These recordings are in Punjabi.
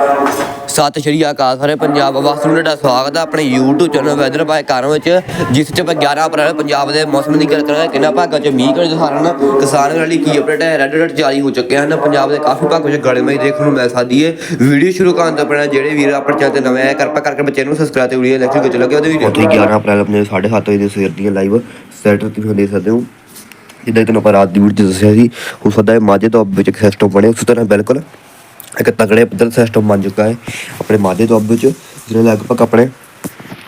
ਸਤਿ ਸ਼੍ਰੀ ਅਕਾਲ ਸਾਰੇ ਪੰਜਾਬ ਵਾਸੀਆਂ ਨੂੰ ਤੁਹਾਡਾ ਸਵਾਗਤ ਹੈ ਆਪਣੇ YouTube ਚੈਨਲ ਵੈਦਰ ਬਾਏ ਕਾਰਾਂ ਵਿੱਚ ਜਿਸ 'ਚ ਆਪਾਂ 11 ਅਪ੍ਰੈਲ ਪੰਜਾਬ ਦੇ ਮੌਸਮ ਦੀ ਗੱਲ ਕਰਾਂਗੇ ਕਿੰਨਾ ਭਾਗਾਂ 'ਚ ਮੀਂਹ ਕਰੇ ਸਾਰਨ ਕਿਸਾਨ ਲਈ ਕੀ ਅਪਡੇਟ ਹੈ ਰੈੱਡ ਅਲਰਟ ਜਾਰੀ ਹੋ ਚੁੱਕੇ ਹਨ ਪੰਜਾਬ ਦੇ ਕਾਫੀ ਭਾਗਾਂ 'ਚ ਗੜੇਮਾਈ ਦੇਖਣ ਨੂੰ ਮਿਲ ਸਕਦੀ ਹੈ। ਵੀਡੀਓ ਸ਼ੁਰੂ ਕਰਨ ਤੋਂ ਪਹਿਲਾਂ ਜਿਹੜੇ ਵੀਰ ਆਪਣੇ ਚੈਨਲ ਤੇ ਨਵੇਂ ਆਏ ਕਿਰਪਾ ਕਰਕੇ ਬੱਚੇ ਨੂੰ ਸਬਸਕ੍ਰਾਈਬ ਤੇ ਵੀਡੀਓ ਲੈਕਚਰ ਕਰ ਚਲੋ ਉਹਦੇ ਉੱਥੇ 11 ਅਪ੍ਰੈਲ ਆਪਣੇ 7:30 ਵਜੇ ਦੇ ਸਵੇਰ ਦੀਆਂ ਲਾਈਵ ਸੈਟਰ ਤੁਸੀਂ ਦੇਖ ਸਕਦੇ ਹੋ। ਜਿੱਦਾਂ ਤੁਹਾਨੂੰ ਆਪਾਂ ਰਾਤ ਦੀ ਵੀਡੀਓ 'ਚ ਦੱਸਿਆ ਸੀ ਹੋ ਸਕਦਾ ਹੈ ਮਾਝੇ ਤੋਂ ਵਿੱਚ ਸਿਸਟਮ ਬਣੇ ਉਸ ਤਰ੍ਹਾਂ ਬਿਲਕੁਲ ਇੱਕ ਤਗੜੇ ਪੱਧਰ ਸਿਸਟਮ ਬਣ ਚੁੱਕਾ ਹੈ ਆਪਣੇ ਮਾਝੇ ਤੋਂ ਅੱਬ ਵਿੱਚ ਜਿਹੜੇ ਲਗਭਗ ਆਪਣੇ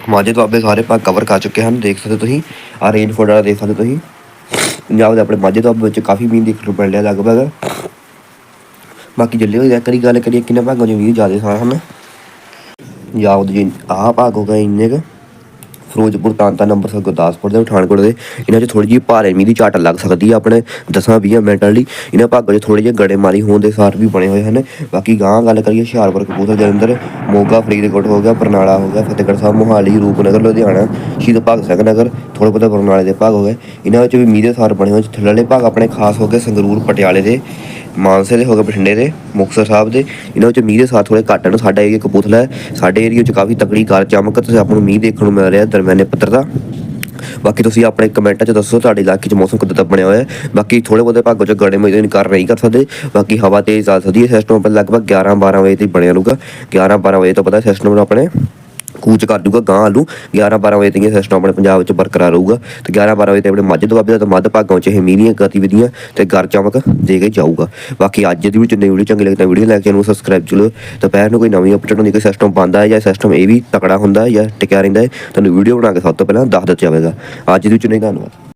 ਮਾਝੇ ਦੁਆਬੇ ਸਾਰੇ ਭਾਗ ਕਵਰ ਕਰ ਚੁੱਕੇ ਹਨ, ਦੇਖ ਸਕਦੇ ਹੋ ਤੁਸੀਂ ਆ ਰੇਨ ਵਾਲਾ ਦੇਖ ਸਕਦੇ ਹੋ ਤੁਸੀਂ। ਪੰਜਾਬ ਦੇ ਆਪਣੇ ਮਾਝੇ ਤੋਂ ਵਿੱਚ ਕਾਫੀ ਮੀਂਹ ਦੇਖਣ ਨੂੰ ਮਿਲ ਰਿਹਾ ਲਗਭਗ। ਬਾਕੀ ਜੱਲੇ ਹੋਏ ਇੱਕ ਗੱਲ ਕਰੀਏ, ਕਿੰਨੇ ਭਾਗਾਂ 'ਚ ਮੀਂਹ ਜ਼ਿਆਦਾ ਸਾਰ ਹਨ? ਯਾਦ ਜੀ ਆਹ ਭਾਗ ਹੋ ਗਏ ਇੰਨੇ ਕੁ। ਫਿਰੋਜ਼ਪੁਰ, ਤਾਂਤਾ, ਅੰਮ੍ਰਿਤਸਰ, ਗੁਰਦਾਸਪੁਰ ਦੇ ਪਠਾਨਕੋਟ ਦੇ। ਇਹਨਾਂ 'ਚ ਥੋੜੀ ਜਿਹੀ ਭਾਰੇ ਮੀਂਹ ਦੀ ਝਾਟ ਲੱਗ ਸਕਦੀ ਹੈ ਆਪਣੇ 10-20 ਮਿੰਟਾਂ ਲਈ। ਇਹਨਾਂ ਭਾਗਾਂ 'ਚ ਥੋੜੇ ਜਿਹੇ ਗੜੇਮਾਰੀ ਹੋਣ ਦੇ ਸਾਰ ਵੀ ਬਣੇ ਹੋਏ ਹਨ। ਬਾਕੀ ਗਾਂ ਗੱਲ ਕਰੀਏ, ਹੁਸ਼ਿਆਰਪੁਰ, ਕਪੂਰਥਲਾ ਜਲੰਧਰ ਮੋਗਾ, ਫਰੀਦਕੋਟ ਹੋ ਗਿਆ, ਬਰਨਾਲਾ ਹੋ ਗਿਆ, ਫਤਿਹਗੜ੍ਹ ਸਾਹਿਬ, ਮੋਹਾਲੀ, ਰੂਪਨਗਰ, ਲੁਧਿਆਣਾ, ਸ਼ਹੀਦ ਭਗਤ ਸਿੰਘ ਨਗਰ ਥੋੜੇ ਬਹੁਤਾ ਬਰਨਾਲੇ ਦੇ ਭਾਗ ਹੋ ਗਏ। ਇਹਨਾਂ ਵਿੱਚ ਵੀ ਮੀਂਹ ਦੇ ਸਾਰ ਬਣੇ ਹੋਏ ਥੱਲੜੇ ਭਾਗ ਆਪਣੇ ਖਾਸ ਹੋ ਗਏ ਸੰਗਰੂਰ, ਪਟਿਆਲੇ ਦੇ। ਮਾਨਸੇ ਦੇ ਹੋ ਗਏ ਬਠਿੰਡੇ ਦੇ, ਮੁਕਤਸਰ ਸਾਹਿਬ ਦੇ, ਇਹਨਾਂ ਵਿੱਚ ਮੀਂਹ ਦੇ ਸਾਥ ਥੋੜੇ ਘੱਟ ਹਨ ਸਾਡਾ ਏਰੀਆ ਕਪੂਰਥਲਾ ਹੈ। ਸਾਡੇ ਏਰੀਆ 'ਚ ਕਾਫੀ ਤਕੜੀ ਕਾਰ ਚਮਕ ਤੇ ਆਪਾਂ ਨੂੰ ਮੀਂਹ ਦੇਖਣ ਨੂੰ ਮਿਲ ਰਿਹਾ ਦਰਮਿਆਨੇ ਪੱਧਰ ਦਾ। ਬਾਕੀ ਤੁਸੀਂ ਆਪਣੇ ਕਮੈਂਟਾਂ 'ਚ ਦੱਸੋ, ਤੁਹਾਡੇ ਇਲਾਕੇ 'ਚ ਮੌਸਮ ਕਿੱਦਾਂ ਦਾ ਬਣਿਆ ਹੋਇਆ ਹੈ। ਬਾਕੀ ਥੋੜੇ ਬਹੁਤੇ ਭਾਗੋਂ 'ਚ ਗੜੇ ਮਜ਼ੇ ਇਨਕਾਰ ਨਹੀਂ ਕਰ ਸਕਦੇ। ਬਾਕੀ ਹਵਾ ਤੇਜ਼ ਆ ਸਕਦੀ ਹੈ, ਸਿਸਟਮ ਲਗਭਗ 11 12 ਵਜੇ ਤੱਕ ਬਣਿਆ ਰਹੂਗਾ। 11 12 ਵਜੇ ਤੋਂ ਪਤਾ ਸਿਸਟਮ ਨੂੰ ਆਪਣੇ ਕੂਚ ਕਰ ਦੂਗਾ ਗਾਂ ਆਲੂ। 11 12 ਵਜੇ ਤੱਕ ਸਿਸਟਮ ਆਪਣੇ ਪੰਜਾਬ ਵਿੱਚ ਬਰਕਰਾਰ ਰਹੂਗਾ। ਤੇ 11 12 ਵਜੇ ਤੱਕ ਆਪਣੇ ਮੱਝ ਦੁਆਬੇ ਦਾ ਮੱਧ ਭਾਗਾਂ 'ਚ ਇਹ ਮੀਨੀਆਂ ਗਤੀਵਿਧੀਆਂ ਤੇ ਗਰ ਚਮਕ ਦੇ ਕੇ ਜਾਊਗਾ। ਬਾਕੀ ਅੱਜ ਦੀ ਵੀਡੀਓ ਵੀਡੀਓ ਚੰਗੀ ਲੱਗੇ ਤਾਂ ਵੀਡੀਓ ਲਾਈਕ ਚੈਨਲ ਨੂੰ ਸਬਸਕ੍ਰਾਈਬ ਜਲੋ ਦੁਪਹਿਰ ਨੂੰ ਕੋਈ ਨਵੀਂ ਅਪਡੇਟ ਹੁੰਦੀ ਕੋਈ ਸਿਸਟਮ ਬੰਦਾ ਹੈ ਜਾਂ ਸਿਸਟਮ ਇਹ ਵੀ ਤਕੜਾ ਹੁੰਦਾ ਹੈ ਜਾਂ ਟਿਕਿਆ ਰਹਿੰਦਾ ਹੈ, ਤੁਹਾਨੂੰ ਵੀਡੀਓ ਬਣਾ ਕੇ ਸਭ ਤੋਂ ਪਹਿਲਾਂ ਦੱਸ ਦਿੱਤਾ ਜਾਵੇਗਾ। ਅੱਜ ਦੀ ਵੀਡੀਓ ਨਹੀਂ ਧੰਨਵਾਦ।